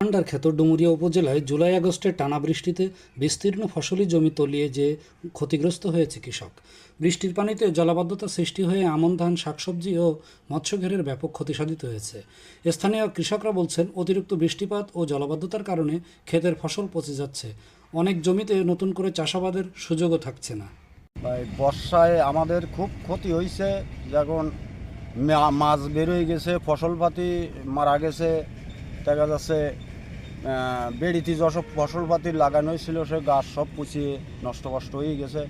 ঠান্ডার ক্ষেত ডুমুরিয়া উপজেলায় জুলাই আগস্টে টানা বৃষ্টিতে বিস্তীর্ণ ফসলি জমি তলিয়ে যে ক্ষতিগ্রস্ত হয়েছে কৃষক। বৃষ্টির পানিতে জলাবদ্ধতা সৃষ্টি হয়ে আমন ধান, শাকসবজি ও মৎস্যঘেরের ব্যাপক ক্ষতি সাধিত হয়েছে। স্থানীয় কৃষকরা বলছেন, অতিরিক্ত বৃষ্টিপাত ও জলাবদ্ধতার কারণে ক্ষেতের ফসল পচে যাচ্ছে। অনেক জমিতে নতুন করে চাষাবাদের সুযোগও থাকছে না। বর্ষায় আমাদের খুব ক্ষতি হয়েছে যখন মাছ বেরোয় গেছে, ফসলপাতি মারা গেছে, দেখা যাচ্ছে বেড়িতে যসব ফসলপাতি লাগানো হয়েছিল সে গাছ সব পুচিয়ে নষ্ট কষ্ট হয়ে গেছে।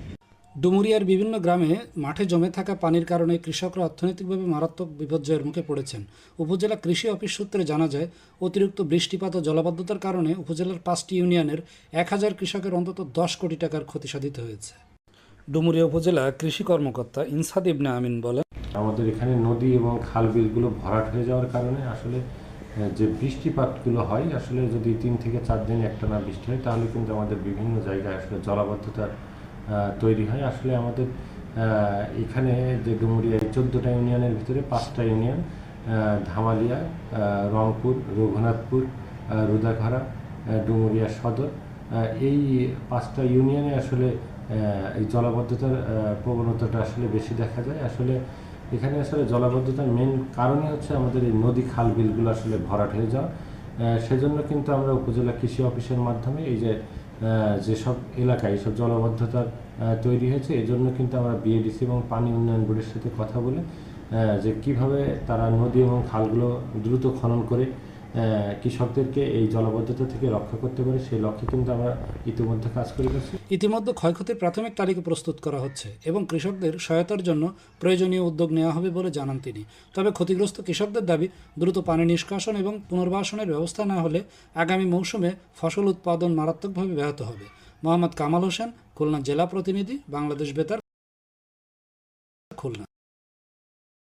ডুমুরিয়ার বিভিন্ন গ্রামে মাঠে জমে থাকা পানির কারণে কৃষকরা অর্থনৈতিকভাবে মারাত্মক বিপর্যয়ের মুখে পড়েছেন। উপজেলা কৃষি অফিস সূত্রে জানা যায় অতিরিক্ত বৃষ্টিপাত ও জলাবদ্ধতার কারণে উপজেলার পাঁচটি ইউনিয়নের এক হাজার কৃষকের অন্তত দশ কোটি টাকার ক্ষতি সাধিত হয়েছে। ডুমুরিয়া উপজেলা কৃষি কর্মকর্তা ইনসাদ ইবনে আমিন বলেন আমাদের এখানে নদী এবং খাল বিলগুলো ভরাট হয়ে যাওয়ার কারণে আসলে যে বৃষ্টিপাতগুলো হয় আসলে যদি তিন থেকে চার দিন একটা না বৃষ্টি হয় তাহলে কিন্তু আমাদের বিভিন্ন জায়গায় আসলে জলাবদ্ধতার আহ, তৈরি হয়। আসলে আমাদের এখানে যে ডুমুরিয়া চোদ্দোটা ইউনিয়নের ভিতরে পাঁচটা ইউনিয়ন ধামালিয়া রংপুর রঘুনাথপুর আহ, ডুমুরিয়া সদর এই পাঁচটা ইউনিয়নে আসলে এই জলাবদ্ধতার প্রবণতাটা আসলে বেশি দেখা যায়। আসলে এখানে আসলে জলাবদ্ধতার মেন কারণই হচ্ছে আমাদের এই নদী খাল বিলগুলো আসলে ভরাট হয়ে যাওয়া। সেজন্য কিন্তু আমরা উপজেলা কৃষি অফিসের মাধ্যমে এই যে যেসব এলাকায় এইসব জলাবদ্ধতার তৈরি হয়েছে এই জন্য কিন্তু আমরা বিএডিসি এবং পানি উন্নয়ন বোর্ডের সাথে কথা বলে যে কীভাবে তারা নদী এবং খালগুলো দ্রুত খনন করে কৃষকদেরকে এই জলাবদ্ধতা থেকে রক্ষা করতে পারে, সেই লক্ষ্যে কিন্তু আমরা ইতিমধ্যে কাজ করে গেছি। ইতিমধ্যে ক্ষয়ক্ষতির প্রাথমিক তালিকা প্রস্তুত করা হচ্ছে এবং কৃষকদের সহায়তার জন্য প্রয়োজনীয় উদ্যোগ নেওয়া হবে বলে জানান তিনি। তবে ক্ষতিগ্রস্ত কৃষকদের দাবি, দ্রুত পানি নিষ্কাশন এবং পুনর্বাসনের ব্যবস্থা না হলে আগামী মৌসুমে ফসল উৎপাদন মারাত্মকভাবে ব্যাহত হবে। মোহাম্মদ কামাল হোসেন, খুলনা জেলা প্রতিনিধি, বাংলাদেশ বেতার, খুলনা।